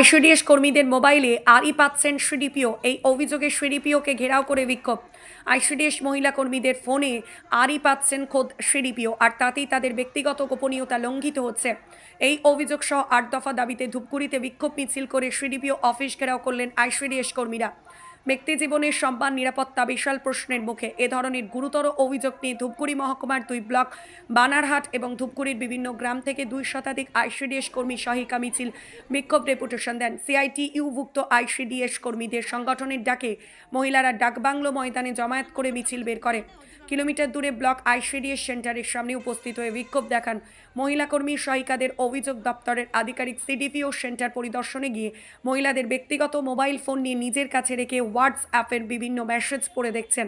ICDS কর্মীদের মোবাইলে আরই পাচ্ছেন সিডিপিও। এই অভিযোগে সিডিপিওকে ঘেরাও করে বিক্ষোভ। আইসিডিএস মহিলা কর্মীদের ফোনে আরই পাচ্ছেন খোদ সিডিপিও, আর তাতেই তাদের ব্যক্তিগত গোপনীয়তা লঙ্ঘিত হচ্ছে। এই অভিযোগ সহ আট দফা দাবিতে ধূপগুড়িতে বিক্ষোভ মিছিল করে সিডিপিও অফিস ঘেরাও করলেন আইসিডিএস কর্মীরা। ব্যক্তি জীবনের সম্মান নিরাপত্তা বিশাল প্রশ্নের মুখে। এ ধরনের গুরুতর অভিযোগ নিয়ে ধূপগুড়ি মহকুমার দুই ব্লক, বানারহাট এবং ধূপগুড়ির বিভিন্ন গ্রাম থেকে দুই শতাধিক আইসিডিএস কর্মী সহিকা মিছিল। বিক্ষোভ ডেপুটেশন দেন সিআইটিইউভুক্ত আইসিডিএস কর্মীদের। সংগঠনের ডাকে মহিলারা ডাকবাংলো ময়দানে জমায়েত করে মিছিল বের করে। কিলোমিটার দূরে ব্লক আইসিডিএস সেন্টারের সামনে উপস্থিত হয়ে বিক্ষোভ দেখান মহিলা কর্মী সহায়িকাদের অভিযোগ দপ্তরের আধিকারিক সিডিপিও সেন্টার পরিদর্শনে গিয়ে মহিলাদের ব্যক্তিগত মোবাইল ফোন নিয়ে নিজের কাছে রেখে হোয়াটসঅ্যাপের বিভিন্ন মেসেজ পড়ে দেখছেন।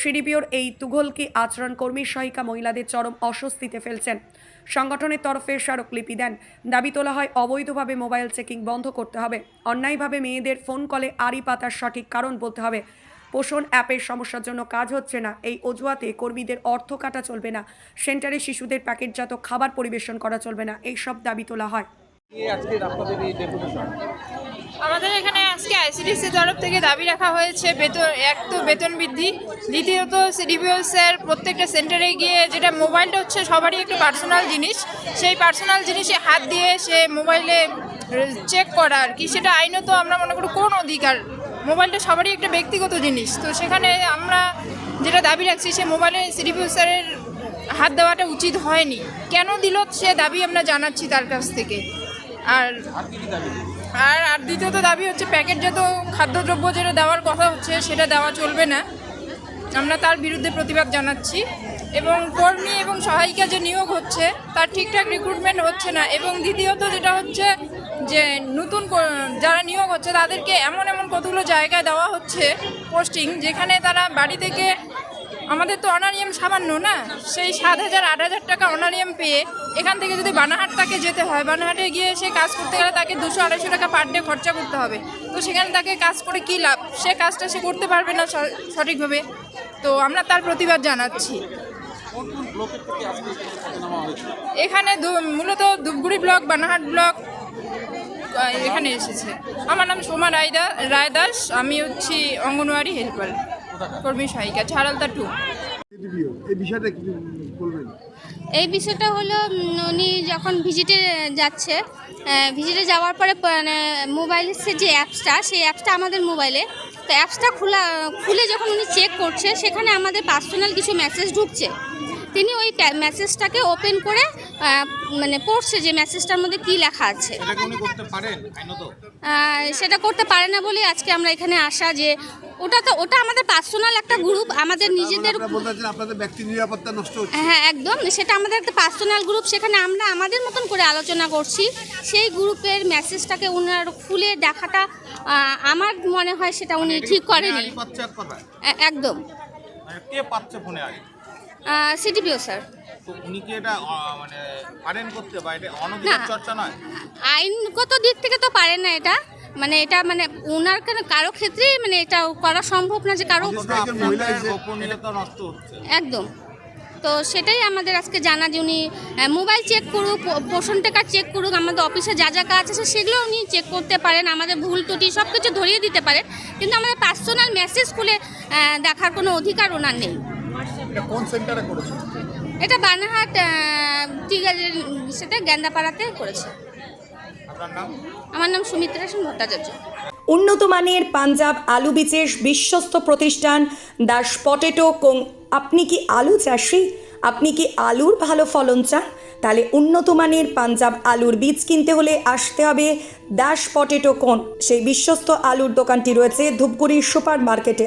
সিডিপিওর এই তুঘলকি আচরণ কর্মী সহায়িকা মহিলাদের চরম অস্বস্তিতে ফেলছেন। সংগঠনের তরফে স্মারকলিপি দেন। দাবি তোলা হয়, অবৈধভাবে মোবাইল চেকিং বন্ধ করতে হবে। অন্যায়ভাবে মেয়েদের ফোন কলে আড়ি পাতার সঠিক কারণ বলতে হবে। পোষণ অ্যাপের সমস্যার জন্য কাজ হচ্ছে না। এই অজুহাতে কর্মীদের অর্থ কাটা চলবে না। সেন্টারে শিশুদের প্যাকেটজাত খাবার পরিবেশন করা চলবে না। এই সব দাবি তোলা হয়। আমাদের এখানে আজকে আইসিডিসি তরফ থেকে দাবি রাখা হয়েছে বেতন, এক তো বেতন বৃদ্ধি, দ্বিতীয়ত স্যার প্রত্যেকটা সেন্টারে গিয়ে যেটা মোবাইলটা হচ্ছে সবারই একটা পার্সোনাল জিনিস, সেই পার্সোনাল জিনিসে হাত দিয়ে সে মোবাইলে চেক করা আর কি, সেটা আইনত আমরা মনে করি কোন অধিকার মোবাইলটা সবারই একটা ব্যক্তিগত জিনিস, তো সেখানে আমরা যেটা দাবি রাখছি সে মোবাইলে স্যারের হাত দেওয়াটা উচিত হয়নি। কেন দিল সে দাবি আমরা জানাচ্ছি তার কাছ থেকে। আর আর আর দ্বিতীয়ত দাবি হচ্ছে প্যাকেটজাত খাদ্যদ্রব্য যেটা দেওয়ার কথা হচ্ছে, সেটা দেওয়া চলবে না। আমরা তার বিরুদ্ধে প্রতিবাদ জানাচ্ছি। এবং কর্মী এবং সহায়িকা যে নিয়োগ হচ্ছে, তার ঠিকঠাক রিক্রুটমেন্ট হচ্ছে না। এবং দ্বিতীয়ত যেটা হচ্ছে যে নতুন যারা নিয়োগ হচ্ছে, তাদেরকে এমন এমন কতগুলো জায়গায় দেওয়া হচ্ছে পোস্টিং যেখানে তারা বাড়ি থেকে আমাদের তো অনারিয়াম সামান্য না? সেই সাত হাজার, আট হাজার টাকা অনারিয়াম পেয়ে এখান থেকে যদি বানাহাট তাকে যেতে হয়, বানাহাটে গিয়ে সে কাজ করতে গেলে তাকে দুশো, আড়াইশো টাকা পার ডে খরচা করতে হবে। তো সেখানে তাকে কাজ করে কী লাভ? সে কাজটা সে করতে পারবে না সঠিকভাবে। তো আমরা তার প্রতিবাদ জানাচ্ছি। এখানে মূলত ধূপগুড়ি ব্লক, বানাহাট ব্লক এখানে এসেছে। আমার নাম সোমা রায়দা, রায়দাস, আমি হচ্ছি অঙ্গনওয়াড়ি হেল্পার। কর্মী সহায়িকা ঝাড়ালতা টু। এই বিষয়টা কি বলবেন? এই বিষয়টা হলো উনি যখন ভিজিটে যাচ্ছে ভিজিটে যাওয়ার পরে মানে মোবাইলের সে যে অ্যাপসটা সেই অ্যাপসটা আমাদের মোবাইলে। তো অ্যাপসটা খোলা খুলে যখন উনি চেক করছে সেখানে আমাদের পার্সোনাল কিছু মেসেজ ঢুকছে। তিনি ওই মেসেজটাকে ওপেন করে মানে পড়ছে যে মেসেজটার মধ্যে কী লেখা আছে। সেটা করতে পারে না বলে আজকে আমরা এখানে আসা যে ওটা তো ওটা আমাদের পার্সোনাল একটা গ্রুপ আমাদের নিজেদের আপনারা বলতে চাচ্ছেন আপনাদের ব্যক্তি নিরাপত্তা নষ্ট হচ্ছে। হ্যাঁ একদম। সেটা আমাদের একটা পার্সোনাল গ্রুপ সেখানে আমরা আমাদের মতন করে আলোচনা করছি। সেই গ্রুপের মেসেজটাকে ওনার খুলে দেখাটা আমার মনে হয় সেটা উনি ঠিক করেনি। একদম। মানে কে পাচ্ছে ফোনে আই সিটিপিও স্যার। তো উনি কি এটা মানে পারেন করতে বা এটা অনধিকার না। চর্চা নয়? আইনগত দিক থেকে তো পারে না এটা। মানে এটা মানে ওনার কেন- কারও ক্ষেত্রেই মানে এটা করা সম্ভব না যে কারও একদম। তো সেটাই আমাদের আজকে জানা যে উনি মোবাইল চেক করুক পো- পোষণ টেকা চেক করুক আমাদের অফিসে যা যা কাজ আছে সেগুলো উনি চেক করতে পারেন আমাদের ভুল ত্রুটি সব কিছু ধরিয়ে দিতে পারেন। কিন্তু আমাদের পার্সোনাল মেসেজ খুলে দেখার কোনো অধিকার ওনার নেই। কোন সেন্টারে করেছে? এটা বানাহাট টিগারের সাথে গ্যান্দাপাড়াতে করেছে। আপনার নাম? আমার নাম সুমিত্রা সেন ভট্টাচার্য। উন্নত মানের পাঞ্জাব আলু বীজের বিশ্বস্ত প্রতিষ্ঠান দাস পটেটো কোং আপনি কি আলু চাষি? আপনি কি আলুর ভালো ফলন চান? তাহলে উন্নত মানের পাঞ্জাব আলুর বীজ কিনতে হলে আসতে হবে দাস পটেটো কোন সেই বিশ্বস্ত আলুর দোকানটি রয়েছে ধূপগুড়ি সুপার মার্কেটে